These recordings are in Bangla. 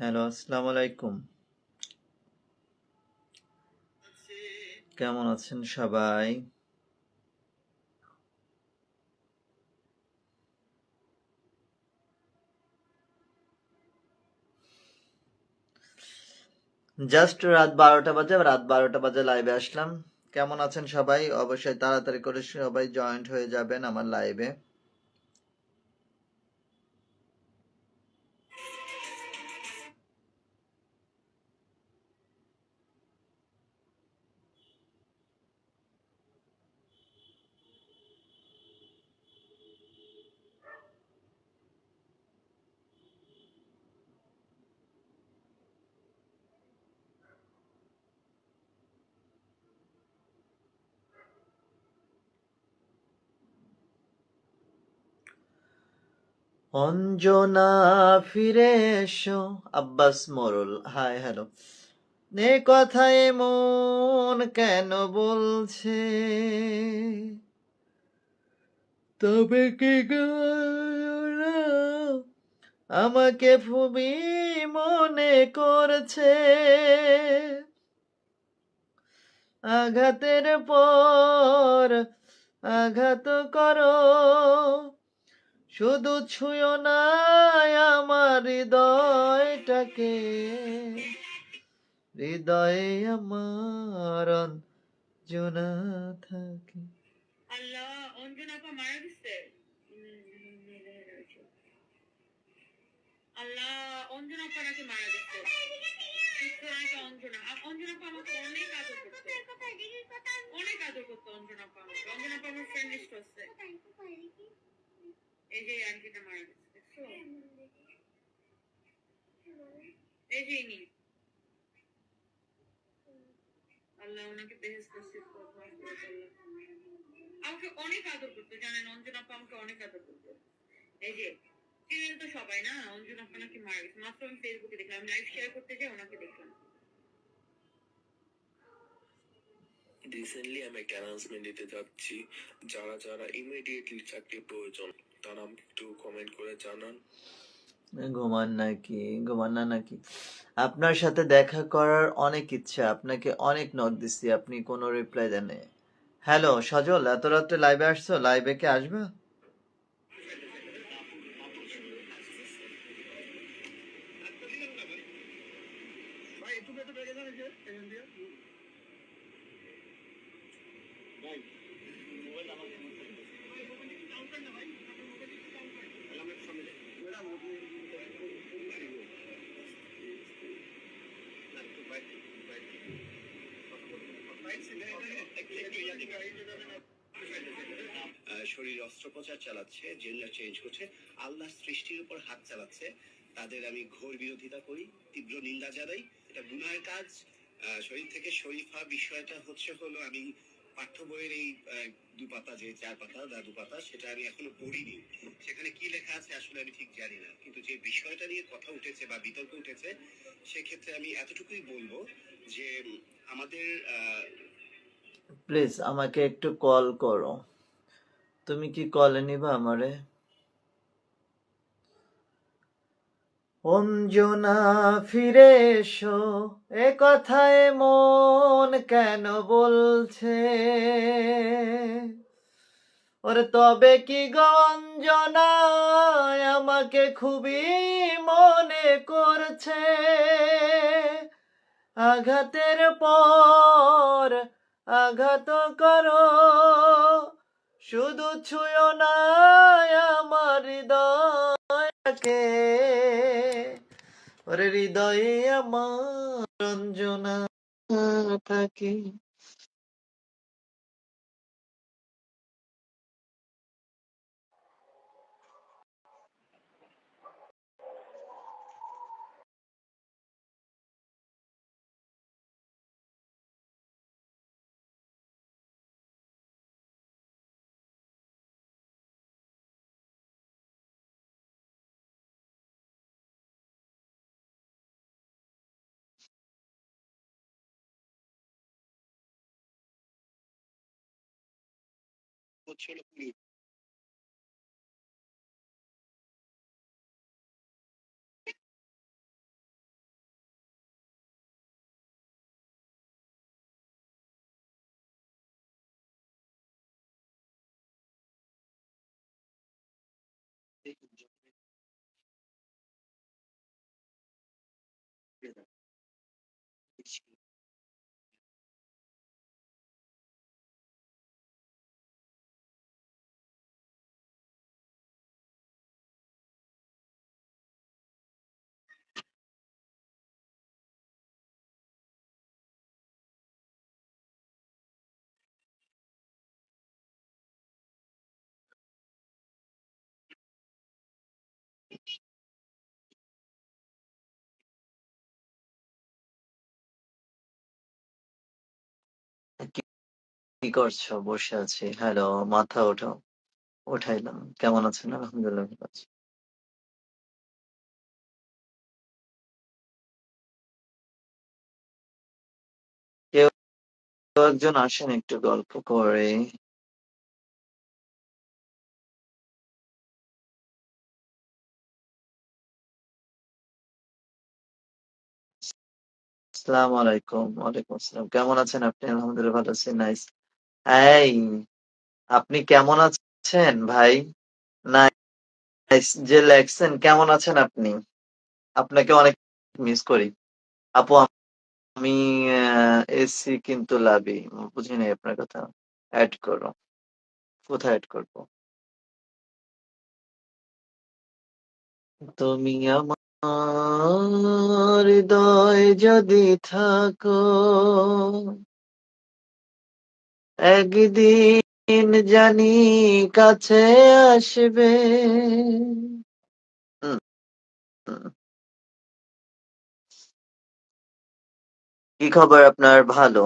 হ্যালো আসসালামু আলাইকুম কেমন আছেন সবাই? জাস্ট রাত বারোটা বাজে, রাত বারোটা বাজে লাইভে আসলাম। কেমন আছেন সবাই? অবশ্যই তাড়াতাড়ি করে সবাই জয়েন্ট হয়ে যাবেন আমার লাইভে। অঞ্জনা ফিরে এসো। আব্বাস মোরল হাই হ্যালো। এ কথা মন কেন বলছে? তবে কি আমাকে খুবই মনে করছে? আঘাতের পর আঘাত করো। শুধু ছুঁয়ো না আমার হৃদয়টাকে। হৃদয়ে আমার অঞ্জনা থাকে। অনেক আদর করতো আমার ফ্রেন্ড লিস্ট এই যে মারা গেছে এই যে ইনি আল্লাহ ওনাকে। আমাকে অনেক আদর করতো, জানেন, অঞ্জনা আপা আমাকে অনেক আদর করতো। এই যে, চিনেন তো সবাই, না? অঞ্জনা আপা নাকি মারা গেছে। মাত্র আমি ফেসবুকে দেখলাম লাইভ শেয়ার করতে যাই, ওনাকে দেখলাম। রিসেন্টলি আমি একটা অ্যানাউন্সমেন্ট দিতে যাচ্ছি, যারা যারা ইমিডিয়েটলি চাকরির প্রয়োজন তারা আমাকে একটু কমেন্ট করে জানান। ঘুমান নাকি ঘুমান না নাকি? আপনার সাথে দেখা করার অনেক ইচ্ছা আপনাকে অনেক নোট দিচ্ছি আপনি কোনো রিপ্লাই দেন হ্যালো সজল এত রাত্রে লাইভে আসছো? লাইভে কে আসবে? আহ, শরীর অস্ত্রোপচার চালাচ্ছে জেন্ডার চেঞ্জ করছে আল্লাহ সৃষ্টির উপর হাত চালাচ্ছে। তাদের আমি ঘোর বিরোধিতা করি, তীব্র নিন্দা জানাই। এটা গুনাহের কাজ। শরীর থেকে শরীফা বিষয়টা হচ্ছে হলো আমি পাঠ্য বইয়ের এই দু পাতা যে চার পাতা বা দু পাতা সেটা আমি এখনও পড়িনি। সেখানে কি লেখা আছে আসলে আমি ঠিক জানি না। কিন্তু যে বিষয়টা নিয়ে কথা উঠেছে বা বিতর্ক উঠেছে, সেক্ষেত্রে আমি এতটুকুই বলব যে, আমাদের প্লিজ আমাকে একটু কল করো। তুমি কি কলে নিবা আমারে? অঞ্জনা ফিরে এসো, এ কথায় মন কেন বলছে? ওরে তবে কি গঞ্জনা আমাকে খুবই মনে করছে? আঘাতের পর আঘাত করো শুধু ছুঁয়ো না আমার হৃদয়কে। ওরে হৃদয়ে আমার রঞ্জনা থাকে। consuelo কি করছ? বসে আছি। হ্যালো, মাথা। উঠাইলাম। কেমন আছেন? আলহামদুলিল্লাহ। কেউ একজন আসেন একটু গল্প করে। আসসালামু আলাইকুম। ওয়ালাইকুম আসসালাম। কেমন আছেন আপনি? আলহামদুলিল্লাহ ভালো আছি। নাইস। এই, আপনি কেমন আছেন ভাই? নাইস যে লেখছেন কেমন আছেন আপনি? আপনাকে অনেক মিস করি। আপু আমি এসি কিন্তু লাভি। বুঝি নাই আপনার কথা। এড করো। কোথায় এড করব? তুমি আমার হৃদয়ে যদি থাকো একদিন জানি কাছে আসবে। কি খবর আপনার? ভালো।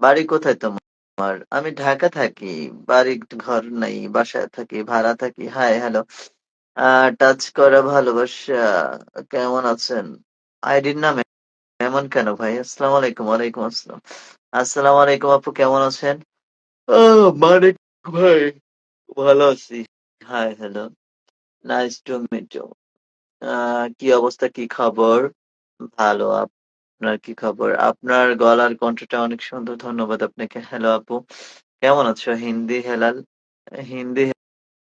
বাড়ি কোথায় তোমার? আমি ঢাকা থাকি। বাড়ি ঘর নাই। বাসায় থাকি, ভাড়া থাকি। High, hello. টাচ করা ভালোবাসা। কেমন আছেন? আইডির নাম এমন কেন ভাই? আসসালামু আলাইকুম। ওয়ালাইকুম আসসালাম। আসসালামু আলাইকুম আপু কেমন আছেন? ও মানিক ভাই ভালো আছি। Hi, hello. Nice to meet you. কি অবস্থা? কি খবর? ভালো। আপনার কি খবর? আপনার গলার কণ্ঠটা অনেক সুন্দর। ধন্যবাদ আপনাকে। হ্যালো আপু। কেমন আছো? হিন্দি হেলাল? হিন্দি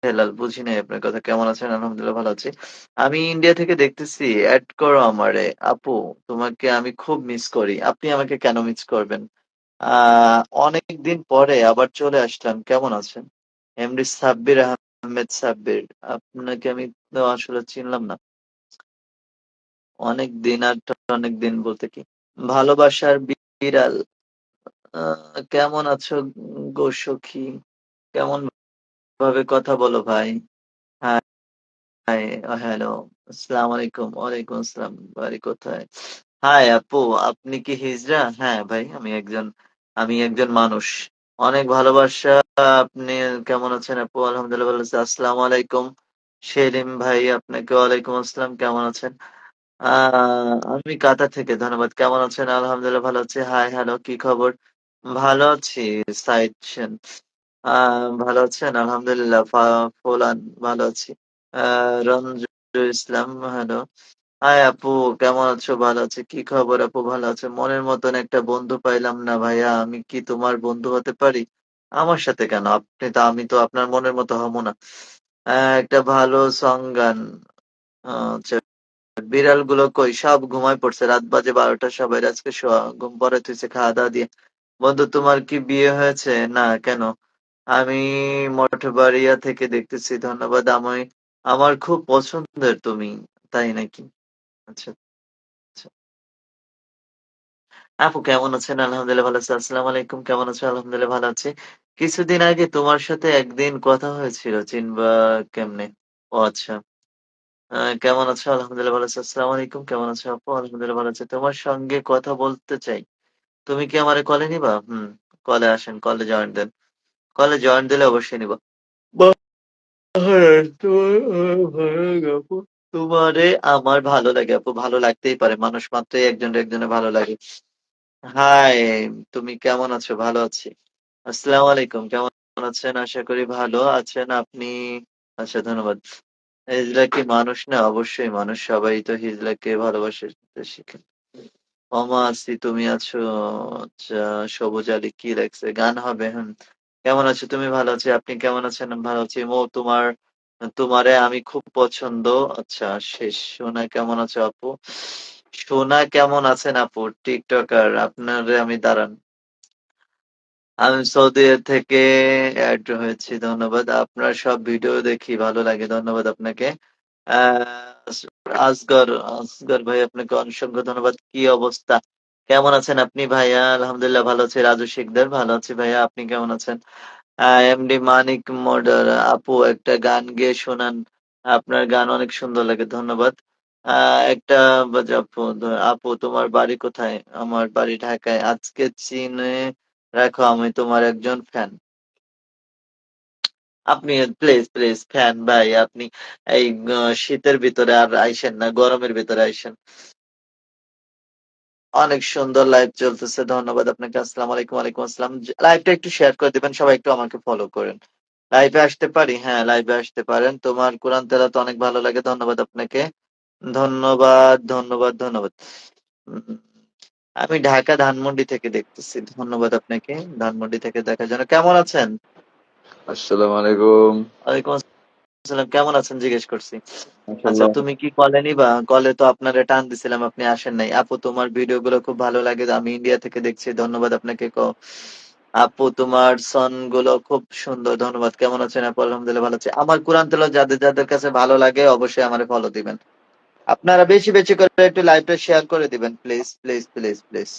হেলাল, বুঝি নাই আপনার কথা। কেমন আছেন? আলহামদুলিল্লাহ ভালো আছি। আমি ইন্ডিয়া থেকে দেখতেছি। এড করো আমারে। আপু, তোমাকে আমি খুব মিস করি। আপনি আমাকে কেন মিস করবেন? আ অনেকদিন পরে আবার চলে আসলাম। কেমন আছেন? এমডি সাব্বির আহমেদ সাব্বির। আপনাকে আমি আসলে চিনলাম না। অনেক দিন আর অনেক দিন বলতে কি? ভালোবাসার বিড়াল। কেমন আছো গো সখী? কেমন ভাবে কথা বলো ভাই? Hi, hello. আসসালামু আলাইকুম। ওয়ালাইকুম আসসালাম। বাড়ি কোথায়? হাই আপু, আপনি কি হিজড়া? হ্যাঁ ভাই, আমি একজন আমি একজন মানুষ। অনেক ভালোবাসা। আপনি কেমন আছেন আপু? আলহামদুলিল্লাহ ভালো আছি। আসসালামু আলাইকুম। সেলিম ভাই আপনাকে ওয়ালাইকুম আসসালাম। কেমন আছেন? আমি কাতার থেকে। ধন্যবাদ। কেমন আছেন? আলহামদুলিল্লাহ ভালো আছি। হাই, হ্যালো, কি খবর? ভালো আছি সাইদ সেন। আ ভালো আছেন? আলহামদুলিল্লাহ। ফোলান ভালো আছি। আ রঞ্জু ইসলাম হ্যালো। হাই আপু কেমন আছো? ভালো আছি। কি খবর আপু? ভালো আছো? মনের মতন একটা বন্ধু পাইলাম না ভাইয়া। আমি কি তোমার বন্ধু হতে পারি? আমার সাথে কেন? আপনি তো আমি তো আপনার মনের মতো হব না। আ একটা ভালো সং গান। আ আচ্ছা। বিড়ালগুলো কই? সব ঘুমায় পড়ছে। রাত বাজে ১২টা সবাই আজকে শোয়া ঘুম পড়াইতে হইছে খাওয়া-দাওয়া দিয়ে। বন্ধু তোমার কি বিয়ে হয়েছে? না, কেন? আমি মঠবাড়িয়া থেকে দেখতেছি। ধন্যবাদ। আমি আমার খুব পছন্দের তুমি। তাই নাকি? আচ্ছা, আচ্ছা। আপু কেমন আছেন? আলহামদুলিল্লাহ ভালো আছি। আসসালামু আলাইকুম। কেমন আছো? আলহামদুলিল্লাহ ভালো আছি। কিছুদিন আগে তোমার সাথে একদিন কথা হয়েছিল। চিনবা কেমনে? ও আচ্ছা। কেমন আছো? আলহামদুলিল্লাহ ভালো আছি। আসসালামু আলাইকুম। কেমন আছো আপু? আলহামদুলিল্লাহ ভালো আছি। তোমার সঙ্গে কথা বলতে চাই। তুমি কি আমারে কলে নিবা? হুম, কলে আসেন। কলে জয়েন দেন। কলে জয়েন দিলে অবশ্যই নিবো। হ্যাঁ, তোমার আমার ভালো লাগে আপু। ভালো লাগতেই পারে। মানুষ মাত্রই একজনের একজনের ভালো লাগে। হাই, তুমি কেমন আছো? ভালো আছি। আসসালামু আলাইকুম। কেমন আছেন? আশা করি ভালো আছেন আপনি। আচ্ছা ধন্যবাদ। হিজলা কি মানুষ না? অবশ্যই মানুষ। সবাই তো হিজড়াকে ভালোবাসতে শিখে। অমা আছি, তুমি আছো? আচ্ছা, সবুজ আলী কি লেখছে? গান হবে হুম। কেমন আছো? তুমি ভালো আছি। আপনি কেমন আছেন? ভালো আছি। মো তোমার তোমারে আমি খুব পছন্দ। আচ্ছা শেষ। সোনা কেমন আছো আপু? সোনা কেমন আছেন আপু? টিকটকার আপনারে আমি দাঁড়ান। আমি সৌদি থেকে অ্যাড হয়েছি। ধন্যবাদ। আপনার সব ভিডিও দেখি ভালো লাগে। ধন্যবাদ আপনাকে। আহ, আসগর আসগর ভাই আপনাকে অসংখ্য ধন্যবাদ। কি অবস্থা? কেমন আছেন আপনি ভাইয়া? আলহামদুলিল্লাহ ভালো আছি। রাজু শেখদার ভালো আছি ভাইয়া, আপনি কেমন আছেন? এমডি মানিক মর্ডার আপু, একটা গান গেয়ে শোনান। আপনার গান অনেক সুন্দর লাগে, ধন্যবাদ। একটা আপু আপু, তোমার বাড়ি কোথায়? আমার বাড়ি ঢাকায়। আজকে চিনে রাখো, আমি তোমার একজন ফ্যান। আপনি, প্লিজ প্লিজ, ফ্যান ভাই, আপনি এই শীতের ভিতরে আর আইসেন না, গরমের ভিতরে আইসেন। অনেক সুন্দর লাইভ চলতেছে। ধন্যবাদ আপনাকে। আসসালামু আলাইকুম আলাইকুম আসসালাম। লাইভটা একটু শেয়ার করে দিবেন। সবাই একটু আমাকে ফলো করেন। লাইভে আসতে পারি? হ্যাঁ লাইভে আসতে পারেন। তোমার কোরআন তেলাওয়াত অনেক ভালো লাগে। ধন্যবাদ আপনাকে। ধন্যবাদ ধন্যবাদ ধন্যবাদ। আমি ঢাকা ধানমন্ডি থেকে দেখতেছি। ধন্যবাদ আপনাকে। ধানমন্ডি থেকে দেখার জন্য। কেমন আছেন? আসসালামু আলাইকুম। ওয়ালাইকুম আসসালাম কেমন আছেন? জিজ্ঞেস করছি। আচ্ছা তুমি কি কলে নিবা কলে তো আপনারে টান দিছিলাম আপনি আসেন নাই। আপু তোমার ভিডিও গুলো খুব ভালো লাগে আমি ইন্ডিয়া থেকে দেখছি ধন্যবাদ আপনাকে ক- আপু তোমার সনগুলো খুব সুন্দর ধন্যবাদ। কেমন আছেন আপু? আলহামদুলিল্লাহ ভালো আছি। আমার কোরআন তেলাওয়াত যাদের যাদের কাছে ভালো লাগে অবশ্যই আমারে ফলো দিবেন। আপনারা বেশি বেশি করে একটু লাইভটা শেয়ার করে দিবেন প্লিজ প্লিজ প্লিজ প্লিজ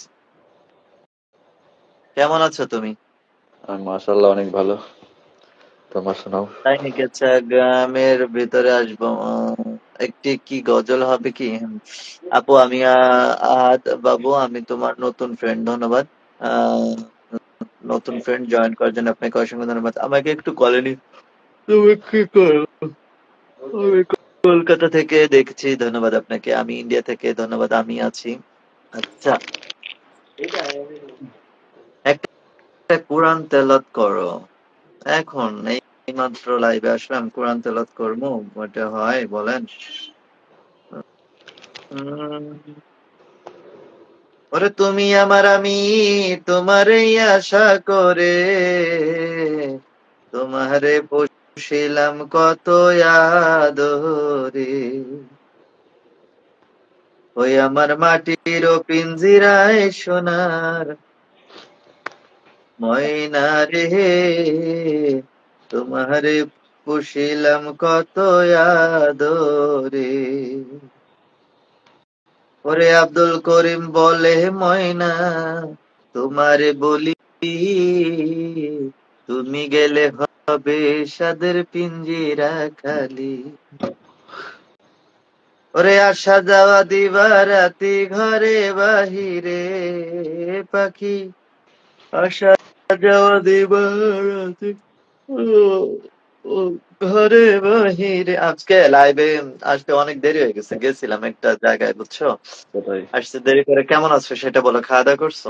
কেমন আছো তুমি? মাশাআল্লাহ অনেক ভালো। তোমার শোনাও। তাই গ্রামের ভিতরে আসব। একটি কি গজল হবে কি? আপু আমি আহ, আহাদ বাবু আমি তোমার নতুন ফ্রেন্ড ধন্যবাদ। নতুন ফ্রেন্ড জয়েন করার জন্য আপনাকে অসংখ্য ধন্যবাদ। আমাকে একটু কলে নি তুমি কি করো? কলকাতা থেকে দেখছি ধন্যবাদ আপনাকে। আমি ইন্ডিয়া থেকে ধন্যবাদ আমি আছি। আচ্ছা। একটা কোরআন তেলাত করো। এখন এই লাইভে আসলাম, কোরআন ওটা হয়, বলেন। ওরে তুমি আমার আমি তোমারই আশা করে। তোমারে বসিলাম কত আদরে। ওই আমার মাটির পিঞ্জিরায় সোনার ময়না রে। তোমারে পুষিলাম কত আদরে। ওরে আব্দুল করিম বলে, ময়না, তোমারে বলি, তুমি গেলে হবে সাদের পিঞ্জিরা খালি। ওরে আসা যাওয়া দিবা রাতি ঘরে বাহিরে, পাখি, আসা যাওয়া দিবা রাতি ঘরে বাহিরে আজকে লাইভে আসতে অনেক দেরি হয়ে গেছে গেছিলাম একটা জায়গায় বুঝছ? আসতে দেরি করে কেমন আছো সেটা বলো খাওয়া দাওয়া করছ?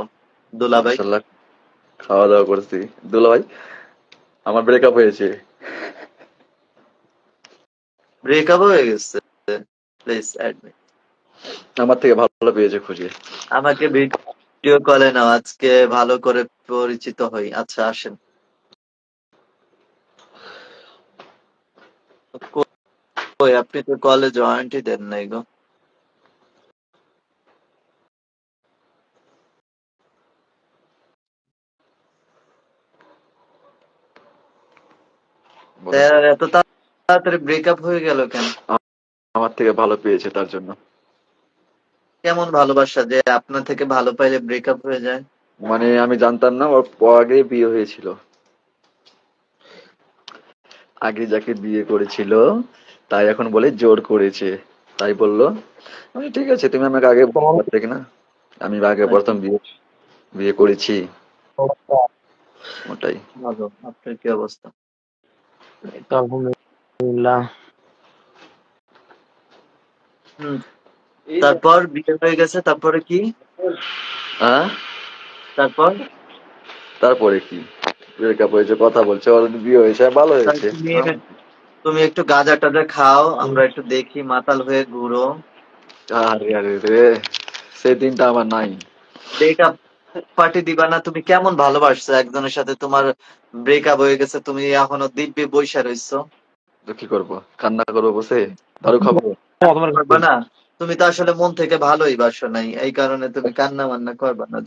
দুলা ভাই? খাওয়া দাওয়া করছি। দুলা ভাই আমার ব্রেকআপ হয়েছে। ব্রেকআপ হয়ে গেছে? প্লিজ অ্যাডমিট আমার থেকে ভালো পেয়েছে খুঁজে আমাকে ভিডিও কলে নাও আজকে ভালো করে পরিচিত হই। আচ্ছা আসেন। কই আপনি তো কলে জয়েন্টই দেন নাই গো। এত তাড়াতাড়ি ব্রেকআপ হয়ে গেল কেন? আমার থেকে ভালো পেয়েছে তার জন্য। কেমন ভালোবাসা যে আপনার থেকে ভালো পাইলে ব্রেকআপ হয়ে যায়? মানে আমি জানতাম না ওর আগে বিয়ে হয়েছিল। আগে যাকে বিয়ে করেছিল তাই এখন বলে জোর করেছে। তাই বলল আমি ঠিক আছে তুমি আমাকে আগে বলতে থেকে না আমি আগে প্রথম বিয়ে বিয়ে করেছি। ওটাই। আপনার কি অবস্থা? আলহামদুলিল্লাহ। তারপর বিয়ে হয়ে গেছে তারপরে কি? হ্যাঁ তারপর? তারপরে কি? ব্রেকআপ হয়েছে কথা বলছে ওর বিয়ে হয়েছে ভালো হয়েছে। তুমি একটু গাঁজা টাজা খাও আমরা একটু দেখি মাতাল হয়ে ঘুরো। আরে আরে রে সেই দিনটা আমার নাই। ব্রেকআপ পার্টি দিবা না তুমি কেমন ভালোবাসছো? একজনের সাথে তোমার ব্রেকআপ হয়ে গেছে তুমি এখনও দিব্যি বৈশা রইছো। কি করব? কান্না করব বসে? দারু খাব। করবা না তুমি তো আসলে মন থেকে ভালোই বাসো নাই এই কারণে তুমি কান্না মান্না করবা না।